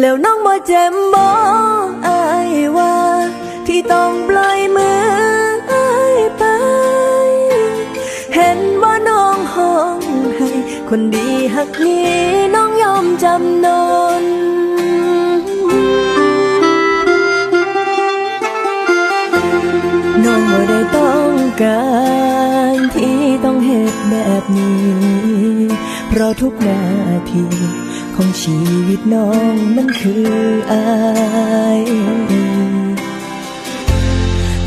แล้วน้องบ่เจ็บบ่อายว่า ที่ต้องปล่อยมืออายไป เห็นว่าน้องห้องให้ คนดีหักนี้น้องยอมจำนนน้องบ่ได้ต้องการที่ต้องเหตุแบบนี้ เพราะทุกนาที ของชีวิตน้องมันคืออาย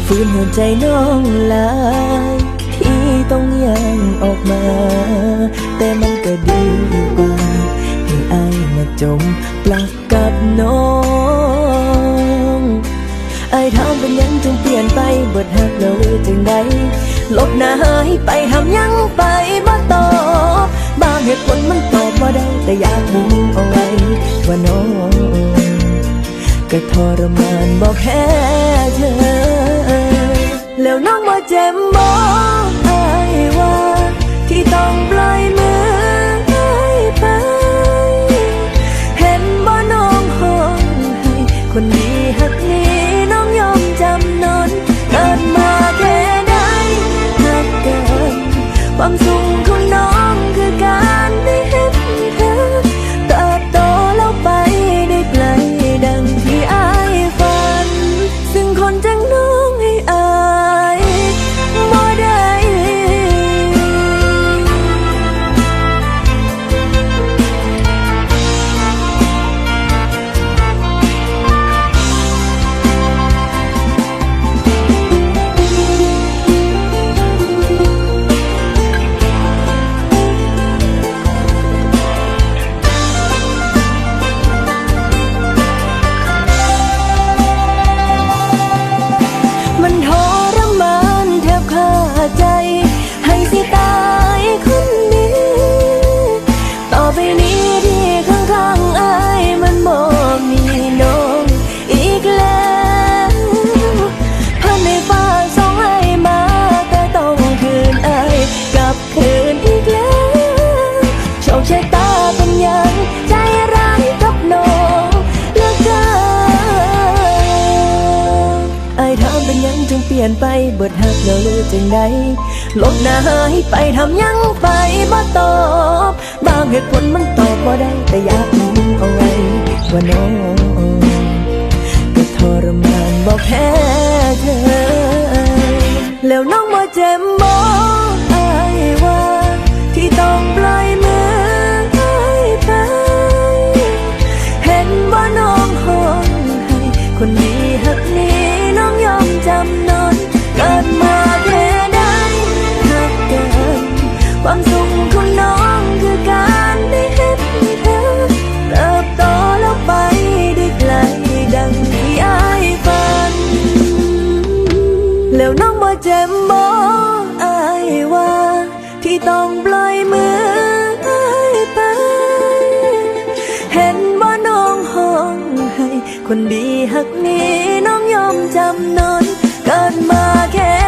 ฝืนหัวใจน้องลายที่ต้องยังออกมา นบอกแค่เธอ แล้วน้องมาเจ็บบ่ จึงเปลี่ยนไปเบิดหักเราหรือจึงใดลบหน้าหายไปทำยังไปบ่ตอบ บางเหตุผลมันตอบบ่ได้แต่อยากรู้เอาไว้ว่าน้องก็ทรมานบอกแค่เธอ แล้วน้องมาเจ็บบ่ เจ็บบ่อายว่า ที่ต้องปล่อยมืออายไป เห็นว่าน้องห้องให้ คนดีหักนี้น้องยอมจำนนเกิดมาแค่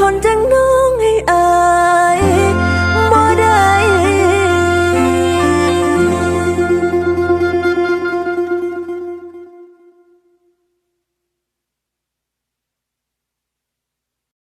ซึ่งคนจังน้อ